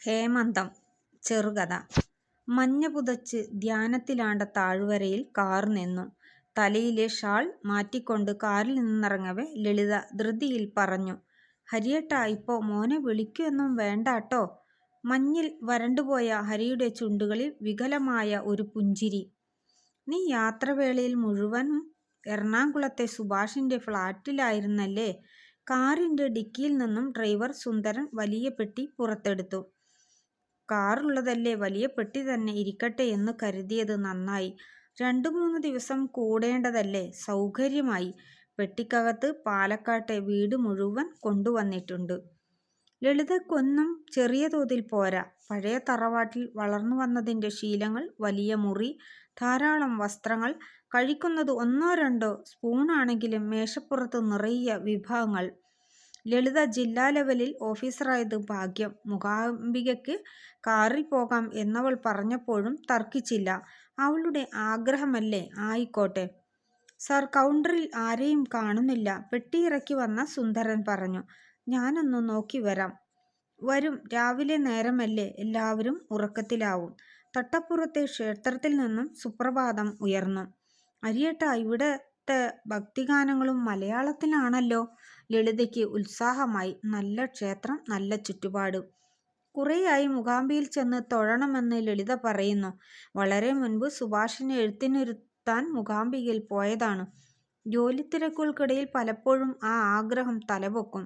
ഹേമന്തം ചെറുകഥ മഞ്ഞ പുതച്ച് ധ്യാനത്തിലാണ്ട താഴ്വരയിൽ കാർ നിന്നു. തലയിലെ ഷാൾ മാറ്റിക്കൊണ്ട് കാറിൽ നിന്നിറങ്ങവെ ലളിത ധൃതിയിൽ പറഞ്ഞു. "ഹരിയേട്ടാ ഇപ്പോ മോനെ വിളിക്കുമെന്നും വേണ്ടാട്ടോ. " മഞ്ഞിൽ വരണ്ടുപോയ ഹരിയുടെ ചുണ്ടുകളിൽ വികലമായ ഒരു പുഞ്ചിരി. "നീ യാത്രവേളയിൽ മുഴുവനും എറണാകുളത്തെ സുഭാഷിന്റെ ഫ്ളാറ്റിലായിരുന്നല്ലേ? " കാറിന്റെ ഡിക്കിയിൽ നിന്നും ഡ്രൈവർ സുന്ദരൻ വലിയ പെട്ടി പുറത്തെടുത്തു. "കാറുള്ളതല്ലേ വലിയ പെട്ടി തന്നെ ഇരിക്കട്ടെ എന്ന് കരുതിയത് നന്നായി. രണ്ടു മൂന്ന് ദിവസം കൂടേണ്ടതല്ലേ സൗകര്യമായി. പെട്ടിക്കകത്ത് പാലക്കാട്ടെ വീട് മുഴുവൻ കൊണ്ടുവന്നിട്ടുണ്ട്. ലളിതക്കൊന്നും ചെറിയ തോതിൽ പോരാ. പഴയ തറവാട്ടിൽ വളർന്നു വന്നതിന്റെ ശീലങ്ങൾ വലിയ മുറി, ധാരാളം വസ്ത്രങ്ങൾ, കഴിക്കുന്നത് ഒന്നോ രണ്ടോ സ്പൂണാണെങ്കിലും മേശപ്പുറത്ത് നിറയെ വിഭവങ്ങൾ. ലളിത ജില്ലാ ലെവലിൽ ഓഫീസറായത് ഭാഗ്യം. മുഖാംബികയ്ക്ക് കാറിൽ പോകാം എന്നവൾ പറഞ്ഞപ്പോഴും തർക്കിച്ചില്ല. അവളുടെ ആഗ്രഹമല്ലേ ആയിക്കോട്ടെ. "സർ കൗണ്ടറിൽ ആരെയും കാണുന്നില്ല. " പെട്ടിയിറക്കി വന്ന സുന്ദരൻ പറഞ്ഞു. ഞാനൊന്ന് നോക്കി വരാം " "വരും രാവിലെ നേരമല്ലേ എല്ലാവരും ഉറക്കത്തിലാവും. " തട്ടപ്പുറത്തെ ക്ഷേത്രത്തിൽ നിന്നും സുപ്രഭാതം ഉയർന്നു. "ഹരിയേട്ടാ ഇവിടത്തെ ഭക്തിഗാനങ്ങളും മലയാളത്തിലാണല്ലോ? " ലളിതയ്ക്ക് ഉത്സാഹമായി. "നല്ല ക്ഷേത്രം നല്ല ചുറ്റുപാട്. കുറേയായി മുഖാമ്പിയിൽ ചെന്ന് തൊഴണമെന്ന് ലളിത പറയുന്നു. വളരെ മുൻപ് സുഭാഷിനെ എഴുത്തിനിരുത്താൻ മൂകാംബികയിൽ പോയതാണ്. ജോലിത്തിരക്കുകൾക്കിടയിൽ പലപ്പോഴും ആ ആഗ്രഹം തലപൊക്കും.